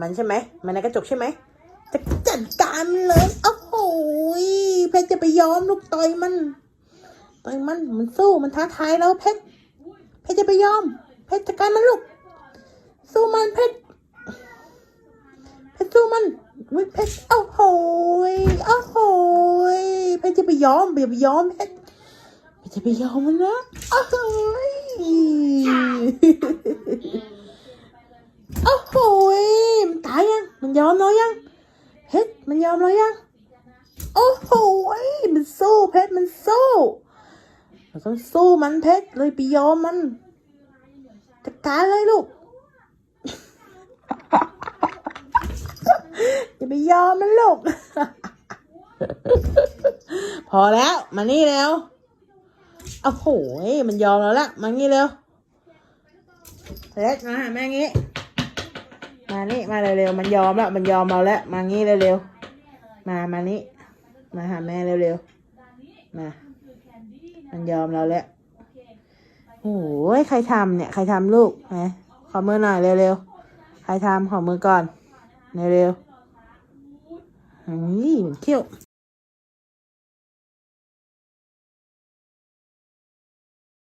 มันใช่ไหม มันในกระจกใช่ไหม จะจัดการมันเลยโอ้โหยเพชรจะไปยอมลูกต่อยมัน ต่อยมัน มันสู้ มันท้าทายแล้วเพชร เพชรจะไปยอม เพชรจัดการมันลูก สู้มันเพชร เพชรสู้มันวิเพชรโอ้โหยโอ้โหยเพชรจะไปยอมอย่าไปยอมเพชรเพชรจะไปยอมมันนะโอ้โหยโอ้โหยมันตาย ยังมันยอมเรายังเพชรมันยอมเรายังโอ้โหมันสู้เพชรมันสู้เราต้องสู้มันเพชรเลยไปยอมมันจัดการเลยลูกอย่าไปยอมมันลูกพอแล้วมานี่แล้วโอ้โหมันยอมแล้วละมางี้เร็วเล็กมาหาแม่งี้ มานี่มาเร็วๆมันยอมแล้วมันยอมเราแล้วมางี้เร็วๆมามานี่มาหาแม่เร็วๆมามันยอมเราแล้วโอ้ยใครทำเนี่ยใครทำลูกไหมขอมือหน่อยเร็วๆใครทำขอมือก่อนเร็วๆนี่มันเขี้ยว